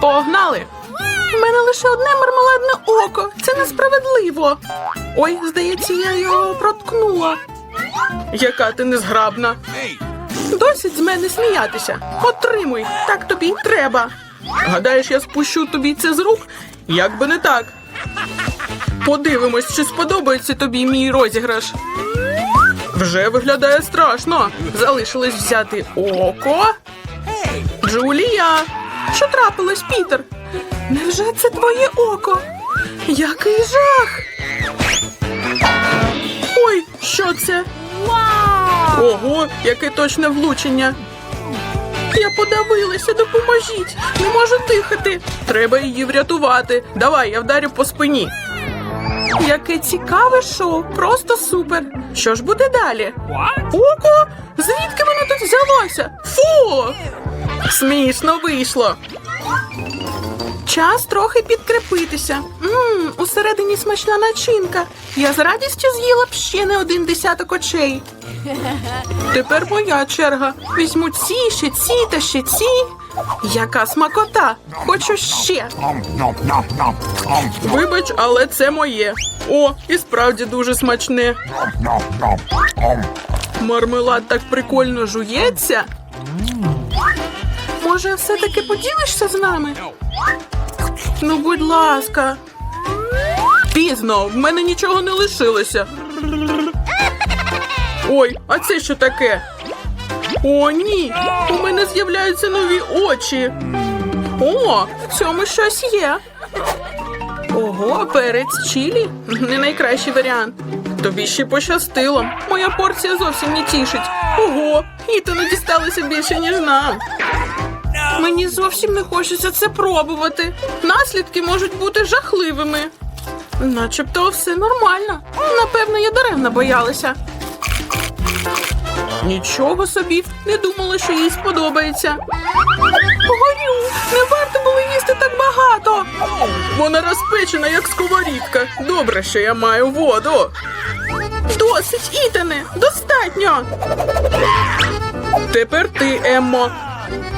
Погнали! У мене лише одне мармеладне око. Це несправедливо. Ой, здається, я його проткнула. Яка ти незграбна. Досить з мене сміятися. Отримуй, так тобі й треба. Гадаєш, я спущу тобі це з рук? Як би не так. Подивимось, чи сподобається тобі мій розіграш. Вже виглядає страшно. Залишилось взяти око. Джулія, що трапилось, Пітер? Невже це твоє око? Який жах! Ой, що це? Ого, яке точне влучення. Я подавилася, допоможіть. Не можу дихати. Треба її врятувати. Давай, я вдарю по спині. Яке цікаве шоу, просто супер. Що ж буде далі? Око? Звідки воно тут взялося? Фу! Смішно вийшло. Час трохи підкрепитися. Мм, усередині смачна начинка. Я з радістю з'їла б ще не один десяток очей. Тепер моя черга. Візьму ці, ще ці та ще ці. Яка смакота! Хочу ще. Вибач, але це моє. О, і справді дуже смачне. Мармелад так прикольно жується. Може, все-таки поділишся з нами? Ну, будь ласка. Пізно, в мене нічого не лишилося. Ой, а це що таке? О, ні! У мене з'являються нові очі. О, в цьому щось є. Ого, перець чилі? Не найкращий варіант. Тобі ще пощастило. Моя порція зовсім не тішить. Ого, Ітану дісталося більше, ніж нам. Мені зовсім не хочеться це пробувати. Наслідки можуть бути жахливими. Начебто все нормально. Напевно, я даремно боялася. Нічого собі, не думала, що їй сподобається. Горю, не варто було їсти так багато. Вона розпечена, як сковорідка. Добре, що я маю воду. Досить, Ітане, достатньо. Тепер ти, Еммо.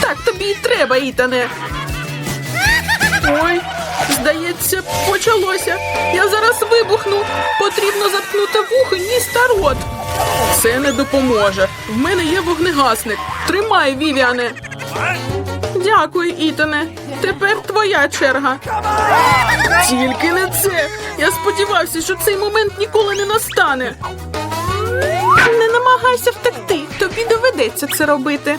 Так тобі й треба, Ітане. Ой, здається, почалося. Я зараз вибухну. Потрібно заткнути вухо, ніс та рот. Це не допоможе. В мене є вогнегасник. Тримай, Вівіане. Дякую, Ітане. Тепер твоя черга. Тільки не це. Я сподівався, що цей момент ніколи не настане. Не намагайся втекти, тобі доведеться це робити.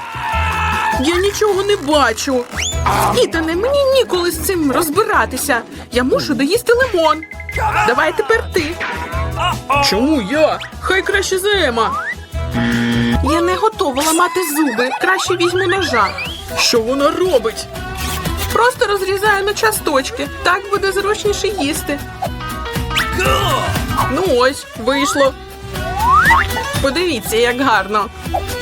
Я нічого не бачу. Ітане, мені ніколи з цим розбиратися. Я мушу доїсти лимон. Давай тепер ти. Чому я? Хай краще за Ема. Я не готова ламати зуби. Краще візьму ножа. Що вона робить? Просто розрізаю на часточки. Так буде зручніше їсти. Ну ось, вийшло. Подивіться, як гарно.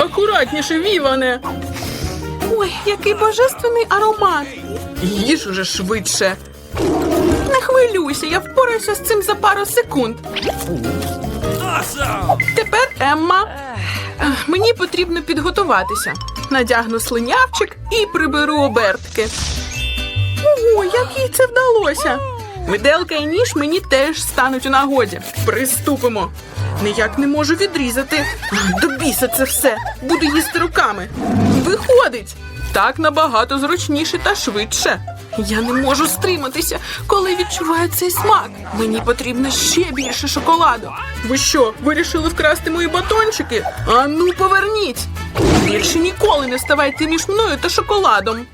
Акуратніше, Віване. Ой, який божественний аромат. Їж уже швидше. Не хвилюйся, я впораюся з цим за пару секунд. Тепер Емма. Мені потрібно підготуватися. Надягну слинявчик і приберу обертки. Ого, як їй це вдалося. Виделка і ніж мені теж стануть у нагоді. Приступимо. Ніяк не можу відрізати. До біса це все. Буду їсти руками. Виходить. Так набагато зручніше та швидше. Я не можу стриматися, коли відчуваю цей смак. Мені потрібно ще більше шоколаду. Ви що, вирішили вкрасти мої батончики? А ну поверніть! Більше ніколи не ставайте між мною та шоколадом.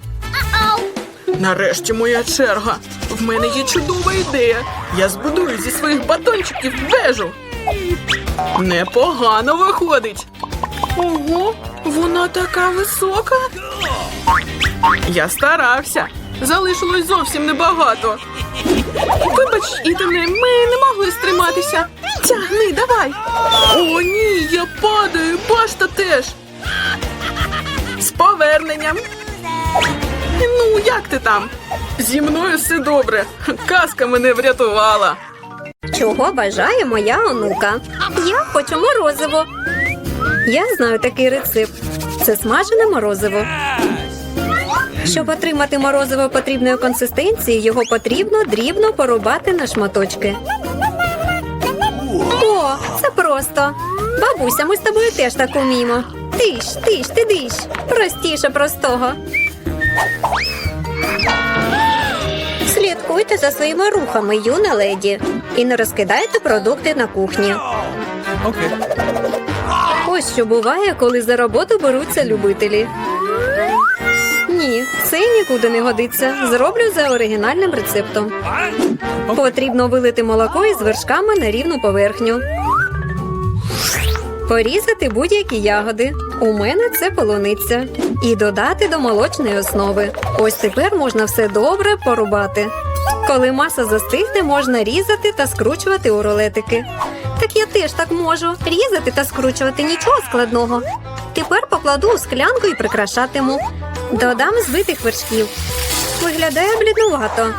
Нарешті моя черга. В мене є чудова ідея. Я збудую зі своїх батончиків вежу. Непогано виходить. Ого, вона така висока. Я старався. Залишилось зовсім небагато. Вибач, Ітане, ми не могли стриматися. Тягни, давай. О, ні, я падаю, башта теж. З поверненням. Ну, як ти там? Зі мною все добре. Казка мене врятувала. Чого бажає моя онука? Я хочу морозиво. Я знаю такий рецепт. Це смажене морозиво. Щоб отримати морозиво потрібної консистенції, його потрібно дрібно порубати на шматочки. О, це просто. Бабуся, ми з тобою теж так уміємо. Тиш, тиш, ти диш. Простіше простого. Слідкуйте за своїми рухами, юна леді, і не розкидайте продукти на кухні. Ось що буває, коли за роботу беруться любителі. Ні, це нікуди не годиться. Зроблю за оригінальним рецептом. Потрібно вилити молоко із вершками на рівну поверхню. Порізати будь-які ягоди. У мене це полуниця. І додати до молочної основи. Ось тепер можна все добре порубати. Коли маса застигне, можна різати та скручувати у рулетики. Так я теж так можу. Різати та скручувати нічого складного. Тепер покладу у склянку і прикрашатиму. Додам збитих вершків. Виглядає бліднувато.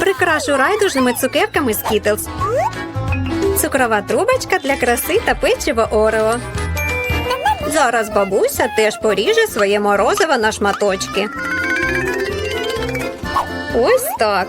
Прикрашу райдужними цукерками Skittles. Цукрова трубочка для краси та печиво Орео. Зараз бабуся теж поріже своє морозиво на шматочки. Ось так.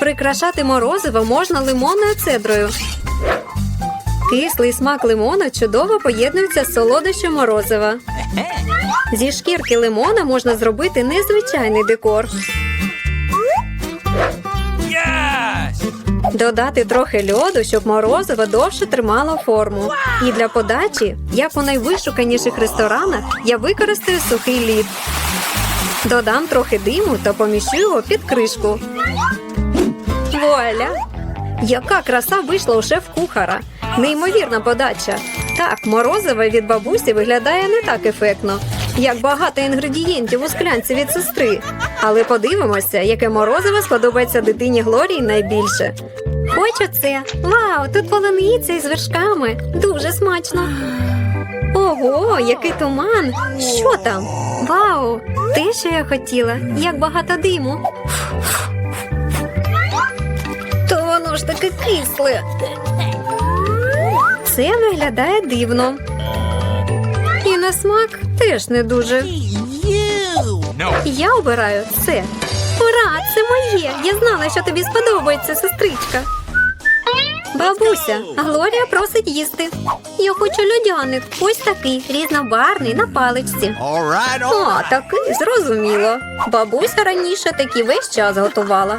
Прикрашати морозиво можна лимонною цедрою. Кислий смак лимона чудово поєднується з солодощем морозива. Зі шкірки лимона можна зробити незвичайний декор. Додати трохи льоду, щоб морозиво довше тримало форму. І для подачі, як у найвишуканіших ресторанах, я використаю сухий лід. Додам трохи диму та поміщу його під кришку. Вуаля! Яка краса вийшла у шеф-кухара! Неймовірна подача. Так, морозиво від бабусі виглядає не так ефектно, як багато інгредієнтів у склянці від сестри. Але подивимося, яке морозиво сподобається дитині Глорії найбільше. Хочу це. Вау, тут полуниця із вершками. Дуже смачно. Ого, який туман! Що там? Вау! Те, що я хотіла, як багато диму. То воно ж таке кисле. Це виглядає дивно. І на смак теж не дуже. Я обираю це. Ура, це моє! Я знала, що тобі сподобається, сестричка. Бабуся, Глорія просить їсти. Я хочу льодяник. Ось такий, різнобарний на паличці. All right, all О, такий зрозуміло. Бабуся раніше такі весь час готувала.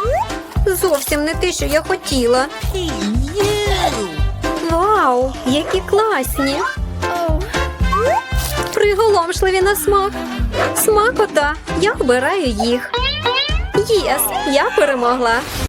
Зовсім не те, що я хотіла. Вау, які класні! Приголомшливі на смак. Смакота, я обираю їх. Єс, я перемогла.